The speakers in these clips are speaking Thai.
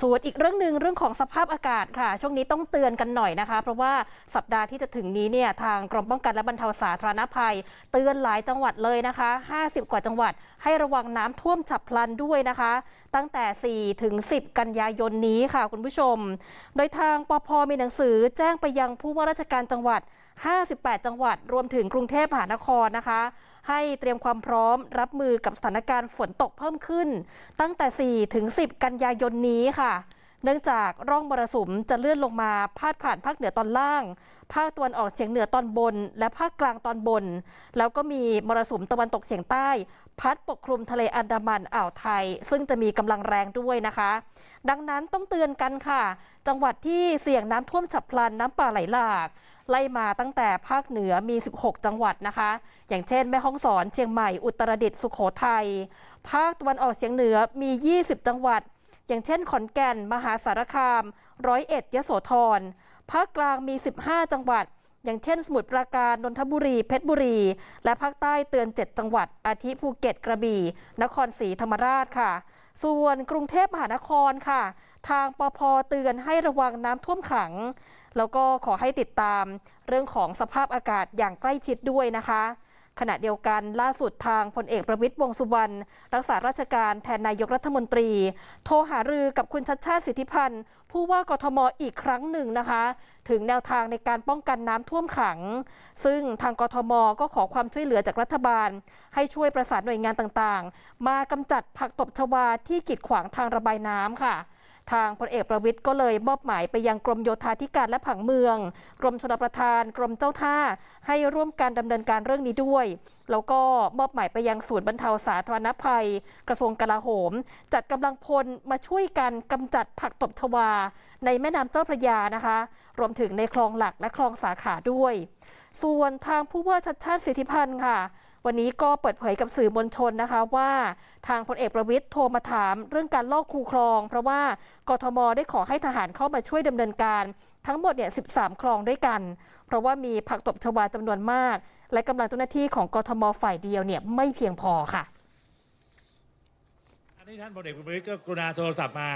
ส่วนอีกเรื่องหนึ่งเรื่องของสภาพอากาศค่ะ ช่วงนี้ต้องเตือนกันหน่อยนะคะ เพราะว่าสัปดาห์ที่จะถึงนี้เนี่ยทางกรมป้องกันและบรรเทาสาธารณภัย เตือนหลายจังหวัดเลยนะคะ 50 กว่าจังหวัด ให้ระวังน้ำท่วมฉับพลันด้วยนะคะ ตั้งแต่ 4 ถึง 10 กันยายนนี้ค่ะคุณผู้ชม โดยทางปพมีหนังสือแจ้งไปยังผู้ว่าราชการจังหวัด 58 จังหวัด รวมถึงกรุงเทพมหานครนะคะ ให้เตรียมความพร้อมรับมือกับสถานการณ์ฝนตกเพิ่มขึ้น ตั้งแต่ 4 ถึง 10 กันยายนนี้ค่ะ เนื่องจากร่องมรสุมจะเลื่อนลงมาพาดผ่านภาคเหนือตอนล่าง ภาคตะวันออกเฉียงเหนือตอนบน และภาคกลางตอนบน แล้วก็มีมรสุมตะวันตกเฉียงใต้ พัดปกคลุมทะเลอันดามันอ่าวไทย ซึ่งจะมีกำลังแรงด้วยนะคะ ดังนั้นต้องเตือนกันค่ะ จังหวัดที่เสี่ยงน้ำท่วมฉับพลันน้ำป่าไหลหลาก ไล่มาตั้งแต่ภาคเหนือมี 16 จังหวัดนะคะ อย่างเช่น แม่ฮ่องสอนเชียงใหม่อุตรดิตถ์สุโขทัยภาคตะวันออกเฉียงเหนือมี 20 จังหวัด อย่างเช่น ขอนแก่น มหาสารคาม ร้อยเอ็ดยโสธรภาคกลางมี 15 จังหวัด อย่างเช่น สมุทรปราการนนทบุรี เพชรบุรี และภาคใต้เตือน 7 จังหวัด อาทิภูเก็ตกระบี่ นครศรีธรรมราชค่ะ ส่วนกรุงเทพมหานครค่ะ ทางปพเตือนให้ระวังน้ำท่วมขัง แล้วก็ขอให้ติดตามเรื่องของสภาพอากาศอย่างใกล้ชิดด้วยนะคะ ขณะเดียวกันล่าสุดทางพลเอกประวิตยวงสุวรรณรักษาราชการแทนนายกรัฐมนตรี โทรหารือกับคุณชัดชาติสิทธิพันธ์ ผู้ว่ากทมอีกครั้งหนึ่งนะคะ ถึงแนวทางในการป้องกันน้ำท่วมขัง ซึ่งทางกทมก็ขอความช่วยเหลือจากรัฐบาล ให้ช่วยประสานหน่วยงานต่างๆ มากำจัดผักตบชวาที่กีดขวางทางระบายน้ำค่ะ ทางพลเอกประวิทย์ก็เลยมอบหมายไปยังกรมโยธาธิการและผังเมือง กรมชลประทาน กรมเจ้าท่า ให้ร่วมการดำเนินการเรื่องนี้ด้วย แล้วก็มอบหมายไปยังศูนย์บรรเทาสาธารณภัย กระทรวงกลาโหม จัดกำลังพลมาช่วยกันกำจัดผักตบชวา ในแม่น้ำเจ้าพระยานะคะ รวมถึงในคลองหลักและคลองสาขาด้วย ส่วนทางผู้ว่าชัดชาติสิทธิพันธ์ค่ะ วันนี้ก็เปิดเผยกับสื่อมวลชนนะคะว่าทางพลเอกประวิทย์โทรมาถามเรื่องการลอกคูคลอง เพราะว่ากทมได้ขอให้ทหารเข้ามาช่วยดำเนินการทั้งหมดเนี่ย 13 คลองด้วยกัน เพราะว่ามีผักตบชวาจำนวนมาก และกำลังเจ้าหน้าที่ของกทมฝ่ายเดียวเนี่ยไม่เพียงพอค่ะ อันนี้ท่านพลเอกประวิตรก็กรุณาโทรศัพท์มา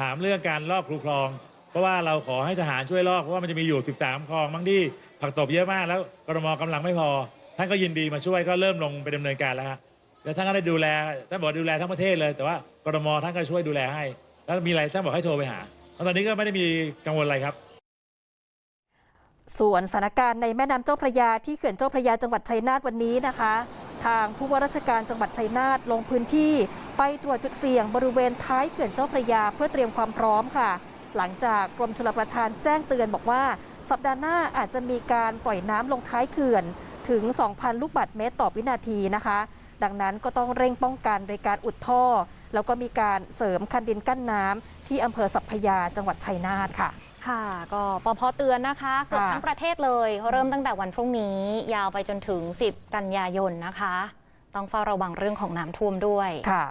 ถามเรื่องการลอกคูคลอง เพราะว่าเราขอให้ทหารช่วยลอกเพราะว่ามันจะมีอยู่ 13 คลองบางที่ผักตบเยอะมากแล้วกรมกำลังไม่พอ ท่านก็ยินดีมาช่วยก็เริ่มลงไปดำเนินการแล้วฮะแล้วท่านก็ได้ดูแลท่านบอกดูแลทั้งประเทศเลย แต่ว่ากรมท่านก็ช่วยดูแลให้ แล้วมีอะไรท่านบอกให้โทรไปหาแล้วตอนนี้ก็ไม่ได้มีกังวลอะไรครับส่วนสถานการณ์ในแม่น้ำเจ้าพระยาที่เขื่อนเจ้าพระยาจังหวัดชัยนาทวันนี้นะคะ ทางผู้ว่าราชการจังหวัดชัยนาทลงพื้นที่ไปตรวจจุดเสี่ยงบริเวณท้ายเขื่อนเจ้าพระยาเพื่อเตรียมความพร้อมค่ะ หลังจากกรมชลประทานแจ้งเตือนบอกว่า สัปดาห์หน้าอาจจะมีการปล่อยน้ำลงท้ายเขื่อน ถึง 2,000 ลูกบาศก์เมตรต่อวินาทีนะคะ ดังนั้นก็ต้องเร่งป้องกันโดยการอุดท่อ แล้วก็มีการเสริมคันดินกั้นน้ำที่อำเภอสัพพยาจังหวัดชัยนาทค่ะค่ะก็ปพเตือนนะคะ เกือบค่ะทั้งประเทศเลยเริ่มตั้งแต่วันพรุ่งนี้ ยาวไปจนถึง 10 กันยายนนะคะ ต้องเฝ้าระวังเรื่องของน้ำท่วมด้วยค่ะ